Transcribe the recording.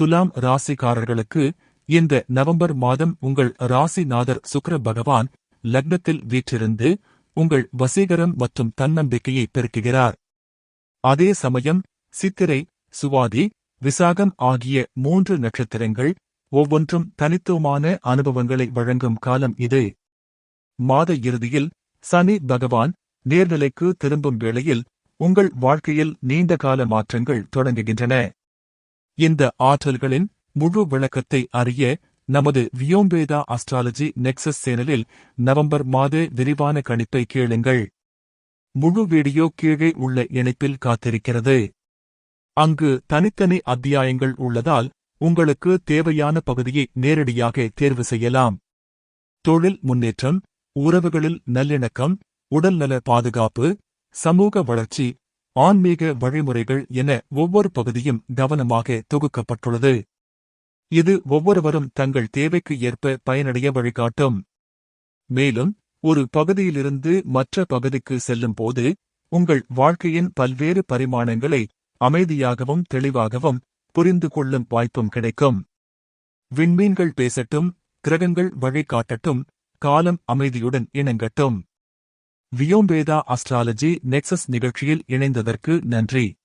துலாம் ராசிக்காரர்களுக்கு இந்த நவம்பர் மாதம் உங்கள் ராசிநாதர் சுக்கர பகவான் லக்னத்தில் வீற்றிருந்து உங்கள் வசீகரம் மற்றும் தன்னம்பிக்கையை பெருக்குகிறார். அதே சமயம் சித்திரை சுவாதி விசாகம் ஆகிய மூன்று நட்சத்திரங்கள் ஒவ்வொன்றும் தனித்துவமான அனுபவங்களை வழங்கும் காலம் இது. மாத இறுதியில் சனி பகவான் நேர்நிலைக்கு திரும்பும் வேளையில் உங்கள் வாழ்க்கையில் நீண்ட கால மாற்றங்கள் தொடங்குகின்றன. இந்த ஆற்றல்களின் முழு விளக்கத்தை அறிய நமது வியோம்பேதா அஸ்ட்ராலஜி நெக்சஸ் சேனலில் நவம்பர் மாத விரிவான கணிப்பை கேளுங்கள். முழு வீடியோ கீழே உள்ள இணைப்பில் காத்திருக்கிறது. அங்கு தனித்தனி அத்தியாயங்கள் உள்ளதால் உங்களுக்கு தேவையான பகுதியை நேரடியாக தேர்வு செய்யலாம். தொழில் முன்னேற்றம் உறவுகளில் நல்லிணக்கம் உடல்நல பாதுகாப்பு சமூக வளர்ச்சி ஆன்மீக வழிமுறைகள் என ஒவ்வொரு பகுதியும் கவனமாக தொகுக்கப்பட்டுள்ளது. இது ஒவ்வொருவரும் தங்கள் தேவைக்கு ஏற்ப பயனடைய வழிகாட்டும். மேலும் ஒரு பகுதியிலிருந்து மற்ற பகுதிக்கு செல்லும் போது உங்கள் வாழ்க்கையின் பல்வேறு பரிமாணங்களை அமைதியாகவும் தெளிவாகவும் புரிந்து கொள்ளும் வாய்ப்பும் கிடைக்கும். விண்மீன்கள் பேசட்டும் கிரகங்கள் வழிகாட்டட்டும் காலம் அமைதியுடன் இணங்கட்டும். வியோம்பேதா அஸ்ட்ராலஜி நெக்சஸ் நிகழ்ச்சியில் இணைந்ததற்கு நன்றி.